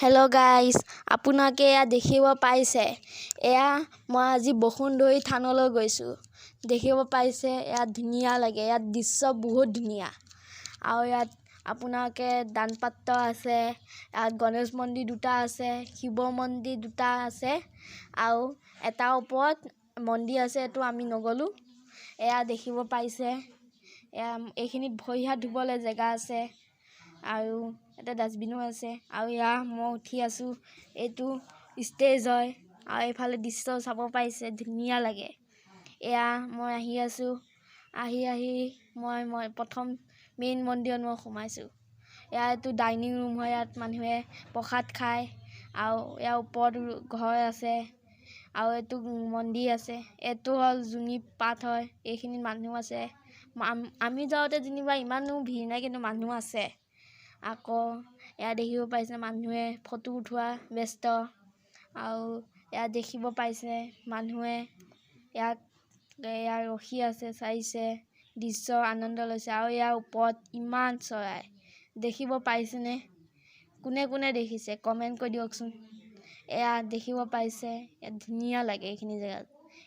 Hello guys আপোনালোকে এয়া দেখিব পাইছে। এয়া মই আজি বসুন্ধৰী থানলৈ গৈছোঁ। দেখিব পাইছে ইয়াত ধুনীয়া লাগে। ইয়াত দৃশ্য বহুত ধুনীয়া। আৰু ইয়াত আপোনালোকে দান পাত্ৰ আছে ইয়াত গণেশ মন্দিৰ দুটা আছে শিৱ মন্দিৰ দুটা আছে আৰু এটাৰ ওপৰত মন্দিৰ আছে এইটো আমি নগ'লোঁ। এয়া দেখিব পাইছে। এয়া এইখিনিত ভৰি হাত ধুবলৈ জেগা আছে। আৰু ইয়াতে ডাষ্টবিনো আছে। আৰু এয়া মই উঠি আছোঁ। এইটো ষ্টেজ হয়। আৰু এইফালে দৃশ্য চাব পাৰিছে ধুনীয়া লাগে। এয়া মই আহি আছোঁ। আহি আহি মই মই প্ৰথম মেইন মন্দিৰত মই সোমাইছোঁ। এয়া এইটো ডাইনিং ৰুম হয় ইয়াত মানুহে প্ৰসাদ খায়। আৰু ইয়াৰ ওপৰত ঘৰ আছে। আৰু এইটো মন্দিৰ আছে। এইটো হ'ল যোনি পাঠ হয়। এইখিনিত মানুহ আছে। আমি যাওঁতে যেনিবা ইমানো ভিৰ নাই কিন্তু মানুহ আছে। আকৌ এয়া দেখিব পাইছে মানুহে ফটো উঠোৱা ব্যস্ত। আৰু ইয়াত দেখিব পাইছে মানুহে ইয়াক এয়া ৰখি আছে চাইছে দৃশ্য আনন্দ লৈছে। আৰু ইয়াৰ ওপৰত ইমান চৰাই। দেখিব পাইছেনে? কোনে কোনে দেখিছে? কমেণ্ট কৰি দিয়কচোন। এয়া দেখিব পাইছে ইয়াত ধুনীয়া লাগে এইখিনি জেগাত।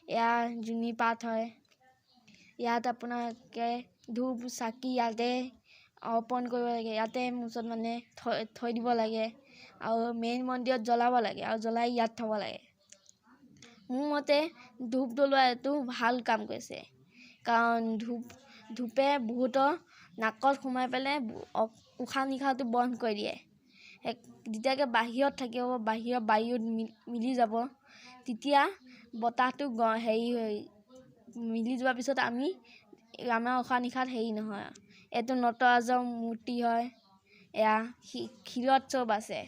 এয়া যোনি পাঠ হয়। ইয়াত আপোনালোকে ধূপ চাকি ইয়াতে অৰ্পণ কৰিব লাগে। ইয়াতে মুছলমানে থৈ থৈ দিব লাগে আৰু মেইন মন্দিৰত জ্বলাব লাগে আৰু জ্বলাই ইয়াত থ'ব লাগে। মোৰ মতে ধূপ জ্বলোৱা এইটো ভাল কাম কৰিছে। কাৰণ ধূপ ধূপে বহুতৰ নাকত সোমাই পেলাই উশাহ নিশাহটো বন্ধ কৰি দিয়ে। যেতিয়াকৈ বাহিৰত থাকিব বাহিৰৰ বায়ুত মিলি যাব তেতিয়া বতাহটো হেৰি হৈ মিলি যোৱাৰ পিছত আমি আমাৰ উশাহ নিশাহত হেৰি নহয় এইটো নটৰাজৰ মূৰ্তি হয়। এয়া শিলত চব আছে।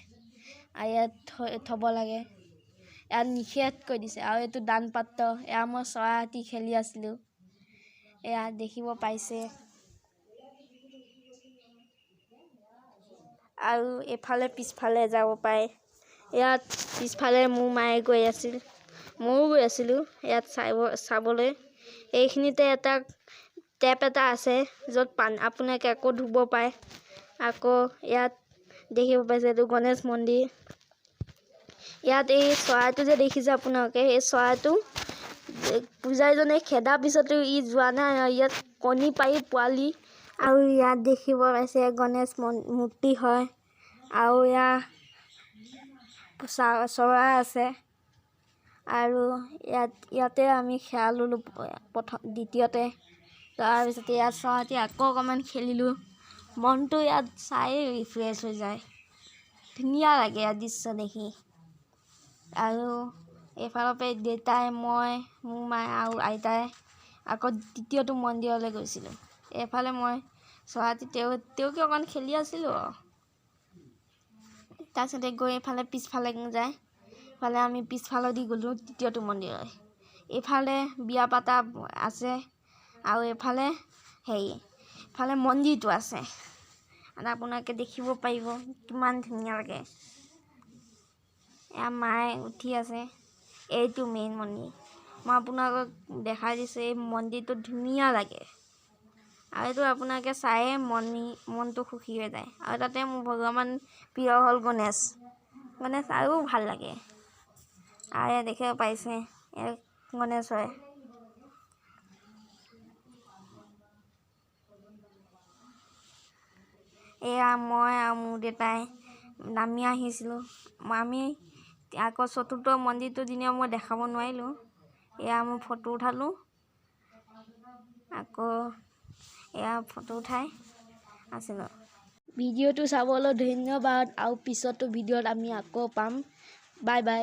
আৰু ইয়াত থ'ব লাগে। ইয়াত নিষেধ কৰি দিছে। আৰু এইটো দান পাত্ৰ এয়া মই চৰাই খেলি আছিলোঁ। এয়া দেখিব পাইছে। আৰু এইফালে পিছফালে যাব পাৰে। ইয়াত পিছফালে মোৰ মায়ে গৈ আছিল। ময়ো গৈ আছিলোঁ। ইয়াত চাব চাবলৈ। এইখিনিতে এটা টেপ এটা আছে, য'ত পানী, আপোনালোকে আকৌ ধুব পাৰে। আকৌ ইয়াত দেখিব পাইছে এইটো গণেশ মন্দিৰ। ইয়াত এই চৰাইটো যে দেখিছে আপোনালোকে, এই চৰাইটো পূজাৰীজনে খেদাৰ পিছতো ই যোৱা নাই ইয়াত কণী পাৰি পোৱালি, আৰু ইয়াত দেখিব পাইছে গণেশ মূৰ্তি হয়, আৰু ইয়াত চা- চৰাই আছে। আৰু ইয়াত, ইয়াতে আমি সেৱা ল'লোঁ প্ৰথম দ্বিতীয়তে। তাৰপিছতে ইয়াত চৰাইটি আকৌ অকণমান খেলিলোঁ। মনটো ইয়াত চায়েই ৰিফ্ৰেছ হৈ যায়। ধুনীয়া লাগে ইয়াত দৃশ্য দেখি। আৰু এইফালৰ পৰা দেউতাই মই মোৰ মায়ে আৰু আইতাই আকৌ দ্বিতীয়টো মন্দিৰলৈ গৈছিলোঁ। এইফালে মই চৰাইটি তেওঁ তেওঁকে অকণ খেলি আছিলোঁ আৰু। তাৰপিছতে গৈ এইফালে পিছফালে যায়। ইফালে আমি পিছফালেদি গ'লোঁ দ্বিতীয়টো মন্দিৰলৈ। এইফালে বিয়া পাতা আছে। আৰু এইফালে হেৰি ইফালে মন্দিৰটো আছে। আৰু আপোনালোকে দেখিব পাৰিব কিমান ধুনীয়া লাগে। এয়া মায়ে উঠি আছে। এইটো মেইন মন্দিৰ। মই আপোনালোকক দেখাই দিছোঁ, এই মন্দিৰটো ধুনীয়া লাগে। আৰু এইটো আপোনালোকে চায়ে মনি, মনটো সুখী হৈ যায়। আৰু তাতে মোৰ ভগৱান প্ৰিয় হ'ল গণেশ। গণেশ আৰু ভালো লাগে। আৰু দেখিব পাইছে গণেশ হয়। এয়া মই আৰু মোৰ দেউতাই নামি আহিছিলোঁ। আমি আকৌ চতুৰ্থ মন্দিৰটো দিনা মই দেখাব নোৱাৰিলোঁ। এয়া মই ফটো উঠালোঁ। আকৌ এয়া ফটো উঠাই আছিলোঁ। ভিডিঅ'টো চাবলৈ ধন্যবাদ আৰু পিছতো ভিডিঅ'ত আমি আকৌ পাম। Bye bye.